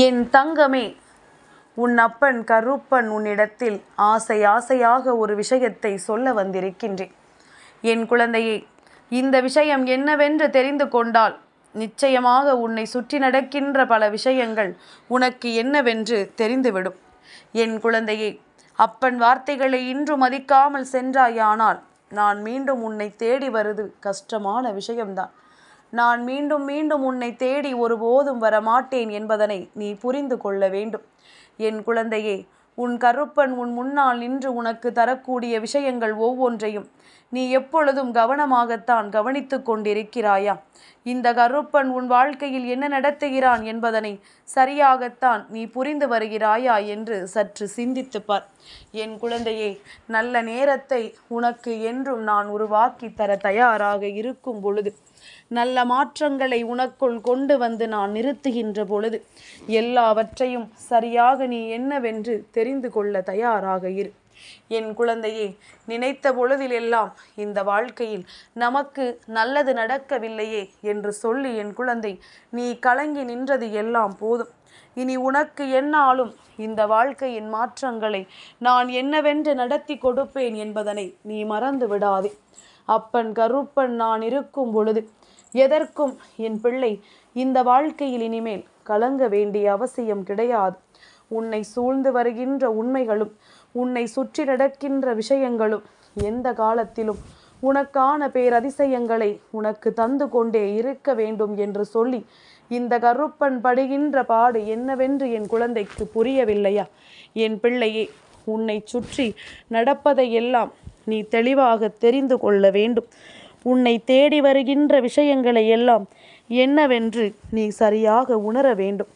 என் தங்கமே உன் அப்பன் கருப்பன் உன்னிடத்தில் ஆசை ஆசையாக ஒரு விஷயத்தை சொல்ல வந்திருக்கின்றேன். என் குழந்தையே இந்த விஷயம் என்னவென்று தெரிந்து கொண்டால் நிச்சயமாக உன்னை சுற்றி நடக்கின்ற பல விஷயங்கள் உனக்கு என்னவென்று தெரிந்துவிடும். என் குழந்தையே அப்பன் வார்த்தைகளை இன்று மதிக்காமல் சென்றாயானால் நான் மீண்டும் உன்னை தேடி வருது கஷ்டமான விஷயம்தான். நான் மீண்டும் மீண்டும் உன்னை தேடி ஒருபோதும் வரமாட்டேன் என்பதனை நீ புரிந்து கொள்ள வேண்டும். என் குழந்தையே உன் கருப்பன் உன் முன்னால் நின்று உனக்கு தரக்கூடிய விஷயங்கள் ஒவ்வொன்றையும் நீ எப்பொழுதும் கவனமாகத்தான் கவனித்து கொண்டிருக்கிறாயா? இந்த கருப்பன் உன் வாழ்க்கையில் என்ன நடத்துகிறான் என்பதனை சரியாகத்தான் நீ புரிந்து வருகிறாயா என்று சற்று சிந்தித்துப்பார் என் குழந்தையே நல்ல நேரத்தை உனக்கு என்றும் நான் உருவாக்கி தர தயாராக இருக்கும் பொழுது நல்ல மாற்றங்களை உனக்குள் கொண்டு வந்து நான் நிறுத்துகின்ற பொழுது எல்லாவற்றையும் சரியாக நீ என்னவென்று தெரிந்து கொள்ள தயாராக இரு. என் குழந்தையே நினைத்த பொழுதிலெல்லாம் இந்த வாழ்க்கையில் நமக்கு நல்லது நடக்கவில்லையே என்று சொல்லி என் குழந்தை நீ கலங்கி நின்றது எல்லாம் போதும். இனி உனக்கு என்னாலும் இந்த வாழ்க்கையின் மாற்றங்களை நான் என்னவென்று நடத்தி கொடுப்பேன் என்பதனை நீ மறந்து விடாதே. அப்பன் கருப்பன் நான் இருக்கும் பொழுது எதற்கும் என் பிள்ளை இந்த வாழ்க்கையில் இனிமேல் கலங்க வேண்டிய அவசியம் கிடையாது. உன்னை சூழ்ந்து வருகின்ற உண்மைகளும் உன்னை சுற்றி நடக்கின்ற விஷயங்களும் எந்த காலத்திலும் உனக்கான பேரதிசயங்களை உனக்கு தந்து கொண்டே இருக்க வேண்டும் என்று சொல்லி இந்த கருப்பன் படுகின்ற பாடு என்னவென்று என் குழந்தைக்கு புரியவில்லையா? என் பிள்ளையே உன்னை சுற்றி நடப்பதையெல்லாம் நீ தெளிவாக தெரிந்து கொள்ள வேண்டும். உன்னை தேடி வருகின்ற விஷயங்களை எல்லாம் என்னவென்று நீ சரியாக உணர வேண்டும்.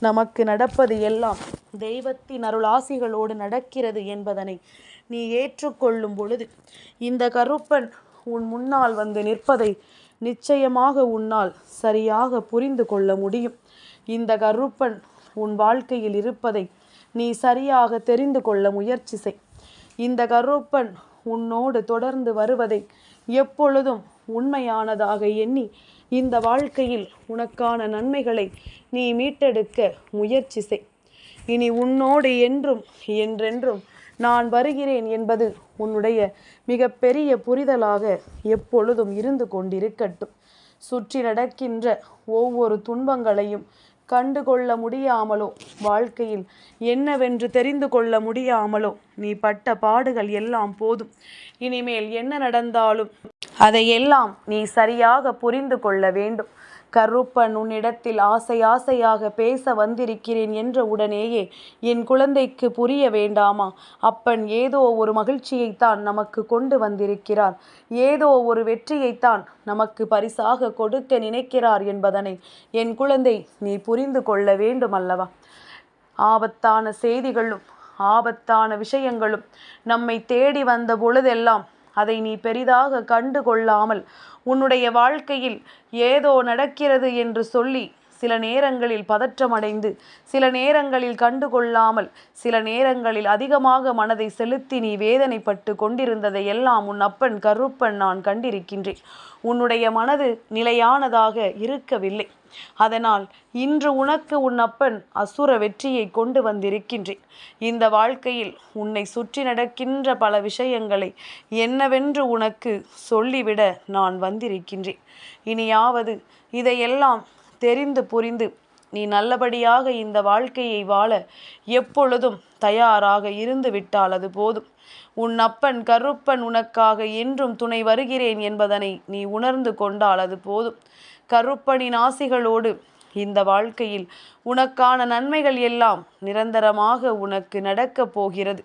நமக்கு நடப்பது எல்லாம் தெய்வத்தின் அருளாசிகளோடு நடக்கிறது என்பதனை நீ ஏற்றுக்கொள்ளும் பொழுது இந்த கருப்பன் உன் முன்னால் வந்து நிற்பதை நிச்சயமாக உன்னால் சரியாக புரிந்து கொள்ள முடியும். இந்த கருப்பன் உன் வாழ்க்கையில் இருப்பதை நீ சரியாக தெரிந்து கொள்ள முயற்சி செய். இந்த கருப்பன் உன்னோடு தொடர்ந்து வருவதை எப்பொழுதும் உண்மையானதாக எண்ணி இந்த வாழ்க்கையில் உனக்கான நன்மைகளை நீ மீட்டெடுக்க முயற்சி செய். இனி உன்னோடு என்றும் என்றென்றும் நான் வருகிறேன் என்பது உன்னுடைய மிகப்பெரிய புரிதலாக எப்பொழுதும் இருந்து கொண்டிருக்கட்டும். சுற்றி நடக்கின்ற ஒவ்வொரு துன்பங்களையும் கண்டு கொள்ள முடியாமலோ? வாழ்க்கையில் என்னவென்று தெரிந்து கொள்ள முடியாமலோ? நீ பட்ட பாடுகள் எல்லாம் போதும். இனிமேல் என்ன நடந்தாலும் அதையெல்லாம் நீ சரியாக புரிந்து கொள்ள வேண்டும். கருப்பன் உன்னிடத்தில் ஆசை ஆசையாக பேச வந்திருக்கிறேன் என்ற உடனேயே என் குழந்தைக்கு புரிய வேண்டாமா? அப்பன் ஏதோ ஒரு மகிழ்ச்சியைத்தான் நமக்கு கொண்டு வந்திருக்கிறார். ஏதோ ஒரு வெற்றியைத்தான் நமக்கு பரிசாக கொடுக்க நினைக்கிறார் என்பதனை என் குழந்தை நீ புரிந்து கொள்ள வேண்டும் அல்லவா ஆபத்தான செய்திகளும் ஆபத்தான விஷயங்களும் நம்மை தேடி வந்த பொழுதெல்லாம் அதை நீ பெரிதாக கண்டு கொள்ளாமல் உன்னுடைய வாழ்க்கையில் ஏதோ நடக்கிறது என்று சொல்லி சில நேரங்களில் பதற்றமடைந்து சில நேரங்களில் கண்டுகொள்ளாமல் சில நேரங்களில் அதிகமாக மனதை செலுத்தி நீ வேதனைப்பட்டு கொண்டிருந்ததை எல்லாம் உன் அப்பன் கருப்பன் நான் கண்டிருக்கின்றேன். உன்னுடைய மனது நிலையானதாக இருக்கவில்லை. அதனால் இன்று உனக்கு உன் அப்பன் அசுர வெற்றியை கொண்டு வந்திருக்கின்றேன். இந்த வாழ்க்கையில் உன்னை சுற்றி நடக்கின்ற பல விஷயங்களை என்னவென்று உனக்கு சொல்லிவிட நான் வந்திருக்கின்றேன். இனியாவது இதையெல்லாம் தெரிந்து புரிந்து நீ நல்லபடியாக இந்த வாழ்க்கையை வாழ எப்பொழுதும் தயாராக இருந்து விட்டால் அது போதும். உன் அப்பன் கருப்பன் உனக்காக என்றும் துணை வருகிறேன் என்பதனை நீ உணர்ந்து கொண்டால் அது போதும். கருப்பணி நாசிகளோடு இந்த வாழ்க்கையில் உனக்கான நன்மைகள் எல்லாம் நிரந்தரமாக உனக்கு நடக்கப் போகிறது.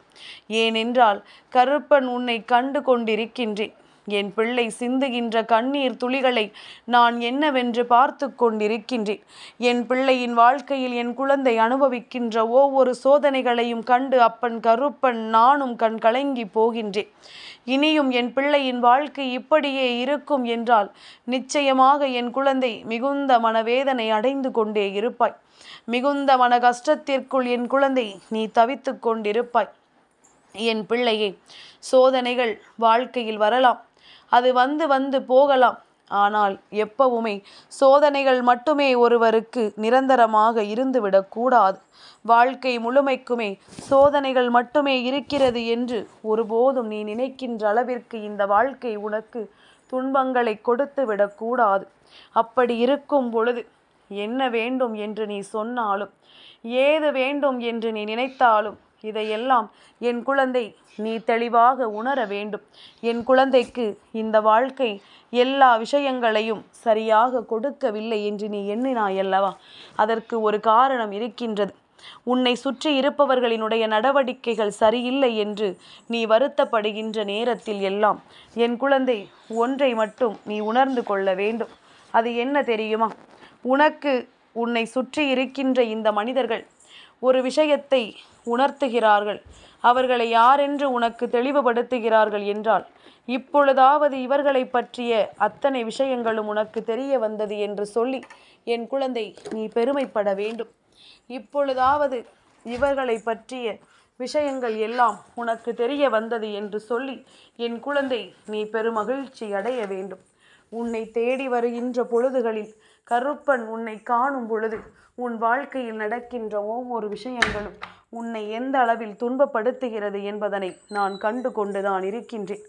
ஏனென்றால் கருப்பன் உன்னை கண்டு கொண்டிருக்கின்றேன். என் பிள்ளை சிந்துகின்ற கண்ணீர் துளிகளை நான் என்னவென்று பார்த்து கொண்டிருக்கின்றேன். என் பிள்ளையின் வாழ்க்கையில் என் குழந்தை அனுபவிக்கின்ற ஒவ்வொரு சோதனைகளையும் கண்டு அப்பன் கருப்பன் நானும் கண் கலங்கி போகின்றேன். இனியும் என் பிள்ளையின் வாழ்க்கை இப்படியே இருக்கும் என்றால் நிச்சயமாக என் குழந்தை மிகுந்த மனவேதனை அடைந்து கொண்டே இருப்பாய். மிகுந்த மன கஷ்டத்திற்குள் என் குழந்தை நீ தவித்து கொண்டிருப்பாய். என் பிள்ளையே சோதனைகள் வாழ்க்கையில் வரலாம். அது வந்து வந்து போகலாம். ஆனால் எப்பவுமே சோதனைகள் மட்டுமே ஒருவருக்கு நிரந்தரமாக இருந்துவிடக்கூடாது வாழ்க்கை முழுமைக்குமே சோதனைகள் மட்டுமே இருக்கிறது என்று ஒருபோதும் நீ நினைக்கின்ற அளவிற்கு இந்த வாழ்க்கை உனக்கு துன்பங்களை கொடுத்து விடக்கூடாது அப்படி இருக்கும் பொழுது என்ன வேண்டும் என்று நீ சொன்னாலும் ஏது வேண்டும் என்று நீ நினைத்தாலும் இதையெல்லாம் என் குழந்தை நீ தெளிவாக உணர வேண்டும். என் குழந்தைக்கு இந்த வாழ்க்கை எல்லா விஷயங்களையும் சரியாக கொடுக்கவில்லை என்று நீ எண்ணினாயல்லவா? அதற்கு ஒரு காரணம் இருக்கின்றது. உன்னை சுற்றி இருப்பவர்களினுடைய நடவடிக்கைகள் சரியில்லை என்று நீ வருத்தப்படுகின்ற நேரத்தில் எல்லாம் என் குழந்தை ஒன்றை மட்டும் நீ உணர்ந்து கொள்ள வேண்டும். அது என்ன தெரியுமா? உனக்கு உன்னை சுற்றி இருக்கின்ற இந்த மனிதர்கள் ஒரு விஷயத்தை உணர்த்துகிறார்கள். அவர்களை யாரென்று உனக்கு தெளிவுபடுத்துகிறார்கள் என்றால் இப்பொழுதாவது இவர்களை பற்றிய அத்தனை விஷயங்களும் உனக்கு தெரிய வந்தது என்று சொல்லி என் குழந்தை நீ பெருமைப்பட வேண்டும். இப்பொழுதாவது இவர்களை பற்றிய விஷயங்கள் எல்லாம் உனக்கு தெரிய வந்தது என்று சொல்லி என் குழந்தை நீ பெருமகிழ்ச்சி அடைய வேண்டும். உன்னை தேடி வருகின்ற பொழுதுகளில் கருப்பன் உன்னை காணும் பொழுது உன் வாழ்க்கையில் நடக்கின்ற ஒவ்வொரு விஷயங்களும் உன்னை எந்த அளவில் துன்பப்படுத்துகிறது என்பதனை நான் கண்டு கொண்டுதான் இருக்கின்றேன்.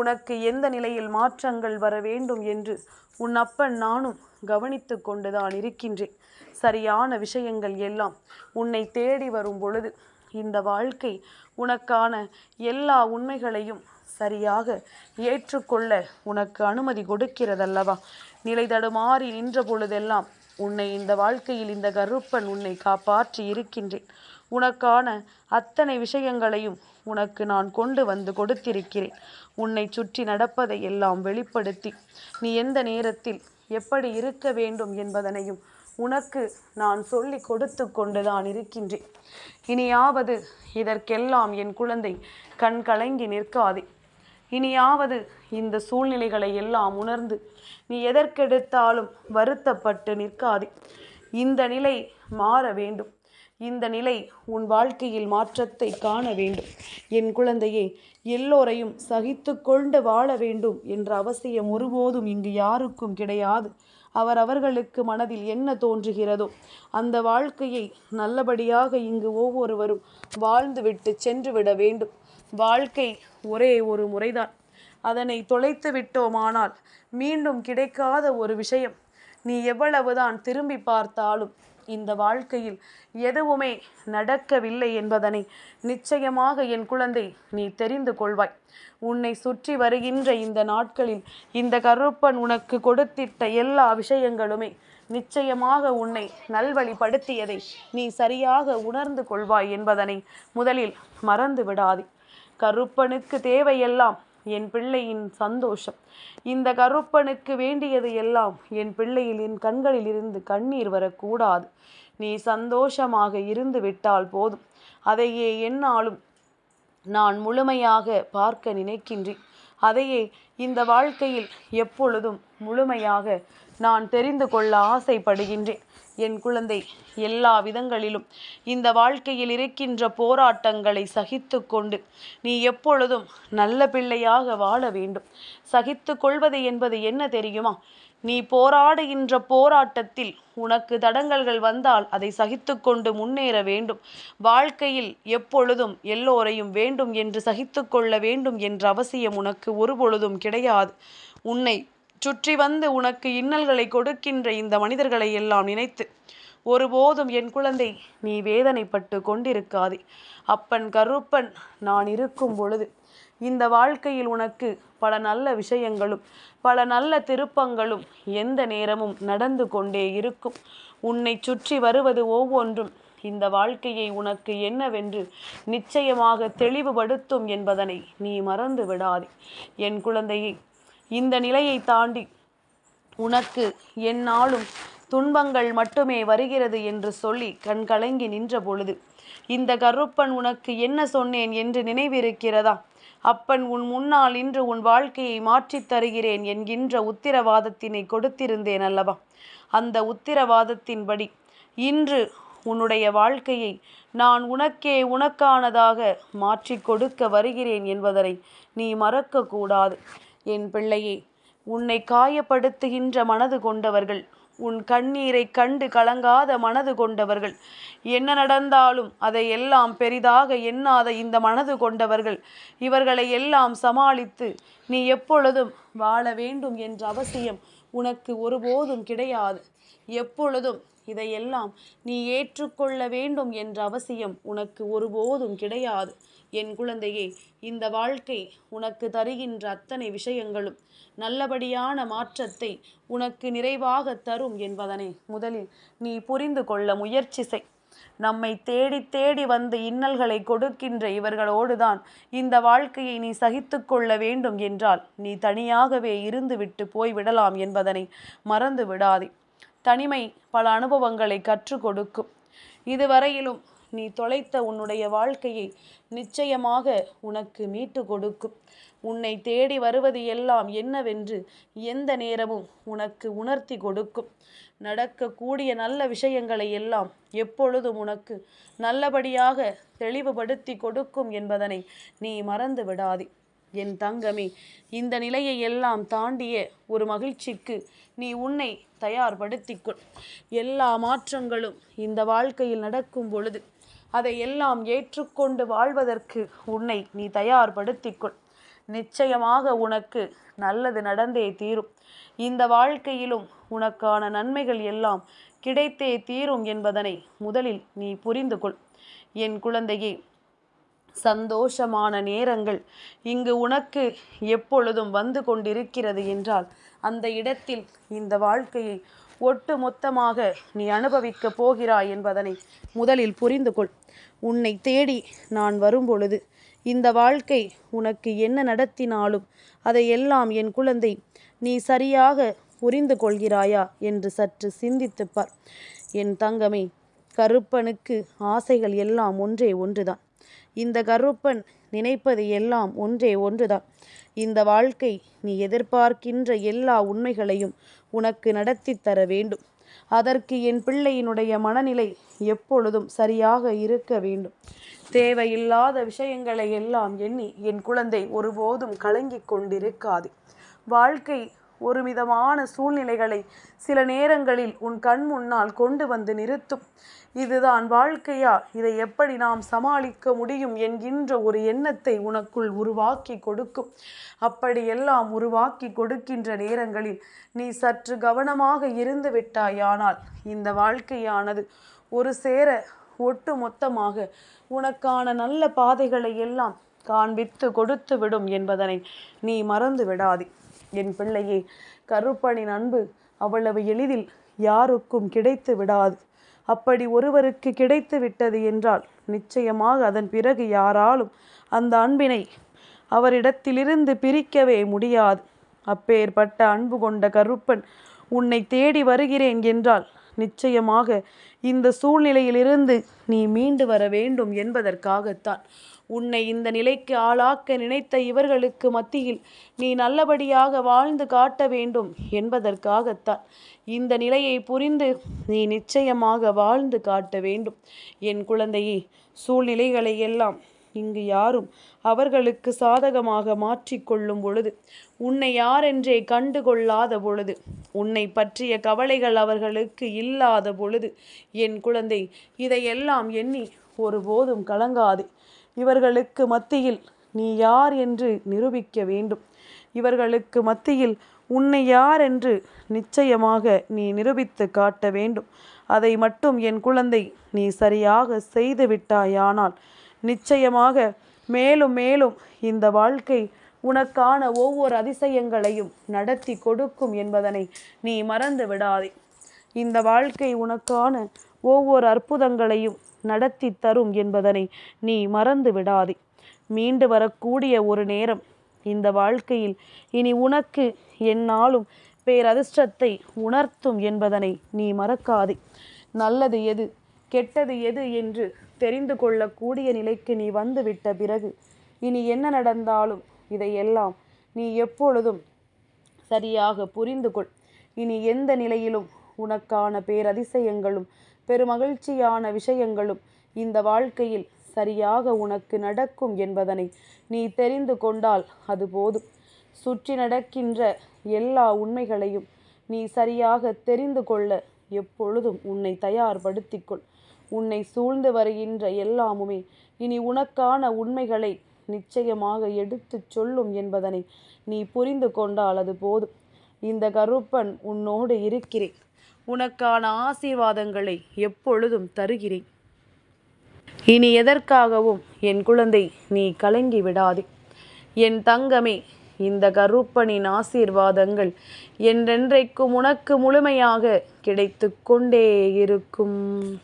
உனக்கு எந்த நிலையில் மாற்றங்கள் வர வேண்டும் என்று உன் அப்பன் நானும் கவனித்து கொண்டுதான் இருக்கின்றேன். சரியான விஷயங்கள் எல்லாம் உன்னை தேடி வரும் பொழுது இந்த வாழ்க்கை உனக்கான எல்லா உண்மைகளையும் சரியாக ஏற்றுக்கொள்ள உனக்கு அனுமதி கொடுக்கிறதல்லவா? நிலை தடுமாறி நின்ற பொழுதெல்லாம் உன்னை இந்த வாழ்க்கையில் இந்த கருப்பன் உன்னை காப்பாற்றி இருக்கின்றேன். உனக்கான அத்தனை விஷயங்களையும் உனக்கு நான் கொண்டு வந்து கொடுத்திருக்கிறேன். உன்னை சுற்றி நடப்பதை எல்லாம் வெளிப்படுத்தி நீ எந்த நேரத்தில் எப்படி இருக்க வேண்டும் என்பதனையும் உனக்கு நான் சொல்லி கொடுத்து கொண்டுதான் இருக்கின்றேன். இனியாவது இதற்கெல்லாம் என் குழந்தை கண் கலங்கி நிற்காதே. இனியாவது இந்த சூழ்நிலைகளை எல்லாம் உணர்ந்து நீ எதற்கெடுத்தாலும் வருத்தப்பட்டு நிற்காதே. இந்த நிலை மாற வேண்டும். இந்த நிலை உன் வாழ்க்கையில் மாற்றத்தை காண வேண்டும். என் குழந்தையே எல்லோரையும் சகித்து கொண்டு வாழ வேண்டும் என்ற அவசியம் ஒருபோதும் இங்கு யாருக்கும் கிடையாது. அவர் அவர்களுக்கு மனதில் என்ன தோன்றுகிறதோ அந்த வாழ்க்கையை நல்லபடியாக இங்கு ஒவ்வொருவரும் வாழ்ந்துவிட்டு சென்று விட வேண்டும். வாழ்க்கை ஒரே ஒரு முறைதான். அதனை தொலைத்து விட்டோமானால் மீண்டும் கிடைக்காத ஒரு விஷயம். நீ எவ்வளவுதான் திரும்பி பார்த்தாலும் இந்த வாழ்க்கையில் எதுவுமே நடக்கவில்லை என்பதனை நிச்சயமாக என் குழந்தை நீ தெரிந்து கொள்வாய். உன்னை சுற்றி வருகின்ற இந்த நாட்களில் இந்த கருப்பன் உனக்கு கொடுத்திட்ட எல்லா விஷயங்களுமே நிச்சயமாக உன்னை நல்வழிப்படுத்தியதை நீ சரியாக உணர்ந்து கொள்வாய் என்பதனை முதலில் மறந்து விடாதே கருப்பனுக்கு தேவையெல்லாம் என் பிள்ளையின் சந்தோஷம். இந்த கருப்பனுக்கு வேண்டியது எல்லாம் என் பிள்ளையில் என் கண்களில் இருந்து கண்ணீர் வரக்கூடாது. நீ சந்தோஷமாக இருந்து விட்டால் போதும். அதையே என்னாலும் நான் முழுமையாக பார்க்க நினைக்கின்றேன். அதையே இந்த வாழ்க்கையில் எப்பொழுதும் முழுமையாக நான் தெரிந்து கொள்ள ஆசைப்படுகின்றேன். என் குழந்தை எல்லா விதங்களிலும் இந்த வாழ்க்கையில் இருக்கின்ற போராட்டங்களை சகித்து கொண்டு நீ எப்பொழுதும் நல்ல பிள்ளையாக வாழ வேண்டும். சகித்து கொள்வது என்பது என்ன தெரியுமா? நீ போராடுகின்ற போராட்டத்தில் உனக்கு தடங்கல்கள் வந்தால் அதை சகித்து கொண்டு முன்னேற வேண்டும். வாழ்க்கையில் எப்பொழுதும் எல்லோரையும் வேண்டும் என்று சகித்து கொள்ள வேண்டும் என்ற அவசியம் உனக்கு ஒருபொழுதும் கிடையாது. உன்னை சுற்றி வந்து உனக்கு இன்னல்களை கொடுக்கின்ற இந்த மனிதர்களை எல்லாம் நினைத்து ஒருபோதும் என் குழந்தை நீ வேதனைப்பட்டு கொண்டிருக்காதே. அப்பன் கருப்பன் நான் இருக்கும் பொழுது இந்த வாழ்க்கையில் உனக்கு பல நல்ல விஷயங்களும் பல நல்ல திருப்பங்களும் எந்த நேரமும் நடந்து கொண்டே இருக்கும். உன்னை சுற்றி வருவது ஒவ்வொன்றும் இந்த வாழ்க்கையை உனக்கு என்னவென்று நிச்சயமாக தெளிவுபடுத்தும் என்பதனை நீ மறந்து விடாதே என் குழந்தையை இந்த நிலையை தாண்டி உனக்கு என்னாலும் துன்பங்கள் மட்டுமே வருகிறது என்று சொல்லி கண்கலங்கி நின்ற பொழுது இந்த கருப்பன் உனக்கு என்ன சொன்னேன் என்று நினைவிருக்கிறதா? அப்பன் உன் முன்னால் இன்று உன் வாழ்க்கையை மாற்றித் தருகிறேன் என்கின்ற உத்திரவாதத்தினை கொடுத்திருந்தேன் அல்லவா? அந்த உத்திரவாதத்தின்படி இன்று உன்னுடைய வாழ்க்கையை நான் உனக்கே உனக்கானதாக மாற்றி கொடுக்க வருகிறேன் என்பதனை நீ மறக்கக்கூடாது. என் பிள்ளையே உன்னை காயப்படுத்துகின்ற மனது கொண்டவர்கள் உன் கண்ணீரை கண்டு கலங்காத மனது கொண்டவர்கள் என்ன நடந்தாலும் அதை எல்லாம் பெரிதாக எண்ணாத இந்த மனது கொண்டவர்கள் இவர்களை எல்லாம் சமாளித்து நீ எப்பொழுதும் வாழ வேண்டும் என்ற அவசியம் உனக்கு ஒருபோதும் கிடையாது. எப்பொழுதும் இதையெல்லாம் நீ ஏற்றுக்கொள்ள வேண்டும் என்ற அவசியம் உனக்கு ஒருபோதும் கிடையாது. என் குழந்தையே இந்த வாழ்க்கை உனக்கு தருகின்ற அத்தனை விஷயங்களும் நல்லபடியான மாற்றத்தை உனக்கு நிறைவாக தரும் என்பதனை முதலில் நீ புரிந்து கொள்ள முயற்சி செய். நம்மை தேடி தேடி வந்து இன்னல்களை கொடுக்கின்ற இவர்களோடுதான் இந்த வாழ்க்கையை நீ சகித்து கொள்ள வேண்டும் என்றால் நீ தனியாகவே இருந்துவிட்டு போய்விடலாம் என்பதனை மறந்து விடாதே தனிமை பல அனுபவங்களை கற்றுக் கொடுக்கும். இதுவரையிலும் நீ தொலைத்த உன்னுடைய வாழ்க்கையை நிச்சயமாக உனக்கு மீட்டு கொடுக்கும். உன்னை தேடி வருவது எல்லாம் என்னவென்று எந்த நேரமும் உனக்கு உணர்த்தி கொடுக்கும். நடக்கக்கூடிய நல்ல விஷயங்களை எல்லாம் எப்பொழுதும் உனக்கு நல்லபடியாக தெளிவுபடுத்தி கொடுக்கும் என்பதனை நீ மறந்து விடாதே. என் தங்கமே இந்த நிலையை எல்லாம் தாண்டிய ஒரு மகிழ்ச்சிக்கு நீ உன்னை தயார்படுத்திக்கொள். எல்லா மாற்றங்களும் இந்த வாழ்க்கையில் நடக்கும் பொழுது அதை எல்லாம் ஏற்றுக்கொண்டு வாழ்வதற்கு உன்னை நீ தயார்படுத்திக்கொள். நிச்சயமாக உனக்கு நல்லது நடந்தே தீரும். இந்த வாழ்க்கையிலும் உனக்கான நன்மைகள் எல்லாம் கிடைத்தே தீரும் என்பதனை முதலில் நீ புரிந்து கொள் என் குழந்தையே சந்தோஷமான நேரங்கள் இங்கு உனக்கு எப்பொழுதும் வந்து கொண்டிருக்கிறது என்றால் அந்த இடத்தில் இந்த வாழ்க்கையை ஒட்டு மொத்தமாக நீ அனுபவிக்க போகிறாய் என்பதனை முதலில் புரிந்து கொள். உன்னை தேடி நான் வரும்பொழுது இந்த வாழ்க்கை உனக்கு என்ன நடத்தினாலும் அதையெல்லாம் என் குழந்தை நீ சரியாக புரிந்து கொள்கிறாயா என்று சற்று சிந்தித்துப்பார் என் தங்கமே கருப்பனுக்கு ஆசைகள் எல்லாம் ஒன்றே ஒன்றுதான். இந்த கருப்பன் நினைப்பது எல்லாம் ஒன்றே ஒன்றுதான். இந்த வாழ்க்கை நீ எதிர்பார்க்கின்ற எல்லா உண்மைகளையும் உனக்கு நடத்தி தர வேண்டும். அதற்கு என் பிள்ளையினுடைய மனநிலை எப்பொழுதும் சரியாக இருக்க வேண்டும். தேவையில்லாத விஷயங்களை எல்லாம் எண்ணி என் குழந்தை ஒருபோதும் கலங்கிக் கொண்டிருக்காது. வாழ்க்கை ஒரு விதமான சூழ்நிலைகளை சில நேரங்களில் உன் கண் முன்னால் கொண்டு வந்து நிறுத்தும். இதுதான் வாழ்க்கையா? இதை எப்படி நாம் சமாளிக்க முடியும் என்கின்ற ஒரு எண்ணத்தை உனக்குள் உருவாக்கி கொடுக்கும். அப்படியெல்லாம் உருவாக்கி கொடுக்கின்ற நேரங்களில் நீ சற்று கவனமாக இருந்து விட்டாயானால் இந்த வாழ்க்கையானது ஒரு சேர ஒட்டு மொத்தமாக உனக்கான நல்ல பாதைகளை எல்லாம் காண்பித்து கொடுத்து விடும் என்பதனை நீ மறந்து விடாதே என் பிள்ளையே கருப்பனின் அன்பு அவ்வளவு எளிதில் யாருக்கும் கிடைத்து விடாது. அப்படி ஒருவருக்கு கிடைத்து விட்டது என்றால் நிச்சயமாக அதன் பிறகு யாராலும் அந்த அன்பினை அவரிடத்திலிருந்து பிரிக்கவே முடியாது. அப்பேற்பட்ட அன்பு கொண்ட கருப்பன் உன்னை தேடி வருகிறேன் என்றால் நிச்சயமாக இந்த சூழ்நிலையிலிருந்து நீ மீண்டு வர வேண்டும் என்பதற்காகத்தான் உன்னை இந்த நிலைக்கு ஆளாக்க நினைத்த இவர்களுக்கு மத்தியில் நீ நல்லபடியாக வாழ்ந்து காட்ட வேண்டும் என்பதற்காகத்தான் இந்த நிலையை புரிந்து நீ நிச்சயமாக வாழ்ந்து காட்ட வேண்டும். என் குழந்தையே சூழ்நிலைகளை எல்லாம் இங்கு யாரும் அவர்களுக்கு சாதகமாக மாற்றிக்கொள்ளும் பொழுது உன்னை யாரென்றே கண்டு கொள்ளாத பொழுது உன்னை பற்றிய கவலைகள் அவர்களுக்கு இல்லாத பொழுது என் குழந்தை இதையெல்லாம் எண்ணி ஒருபோதும் கலங்காதே. இவர்களுக்கு மத்தியில் நீ யார் என்று நிரூபிக்க வேண்டும். இவர்களுக்கு மத்தியில் உன்னை யார் என்று நிச்சயமாக நீ நிரூபித்து காட்ட வேண்டும். அதை மட்டும் என் குழந்தை நீ சரியாக செய்து விட்டாயானால் நிச்சயமாக மேலும் மேலும் இந்த வாழ்க்கை உனக்கான ஒவ்வொரு அதிசயங்களையும் நடத்தி கொடுக்கும் என்பதனை நீ மறந்து விடாதே. இந்த வாழ்க்கை உனக்கான ஒவ்வொரு அற்புதங்களையும் நடத்தி தரும் என்பதனை நீ மறந்து விடாதே. மீண்டு வரக்கூடிய ஒரு நேரம் இந்த வாழ்க்கையில் இனி உனக்கு என்னாலும் பேரதிர்ஷ்டத்தை உணர்த்தும் என்பதனை நீ மறக்காதே. நல்லது எது கெட்டது எது என்று தெரிந்து கொள்ளக்கூடிய நிலைக்கு நீ வந்துவிட்ட பிறகு இனி என்ன நடந்தாலும் இதையெல்லாம் நீ எப்பொழுதும் சரியாக புரிந்து கொள். இனி எந்த நிலையிலும் உனக்கான பேரதிசயங்களும் பெருமகிழ்ச்சியான விஷயங்களும் இந்த வாழ்க்கையில் சரியாக உனக்கு நடக்கும் என்பதனை நீ தெரிந்து கொண்டால் அது போதும். சுற்றி நடக்கின்ற எல்லா உண்மைகளையும் நீ சரியாக தெரிந்து கொள்ள எப்பொழுதும் உன்னை தயார்படுத்திக்கொள் உன்னை சூழ்ந்து வருகின்ற எல்லாமுமே இனி உனக்கான உண்மைகளை நிச்சயமாக எடுத்துச் சொல்லும் என்பதனை நீ புரிந்து கொண்டால் அது போதும். இந்த கருப்பன் உன்னோடு இருக்கிறேன். உனக்கான ஆசீர்வாதங்களை எப்பொழுதும் தருகிறேன். இனி எதற்காகவும் என் குழந்தை நீ கலங்கி விடாதே. என் தங்கமே இந்த கருப்பனின் ஆசீர்வாதங்கள் என்றென்றைக்கும் உனக்கு முழுமையாக கிடைத்து கொண்டே இருக்கும்.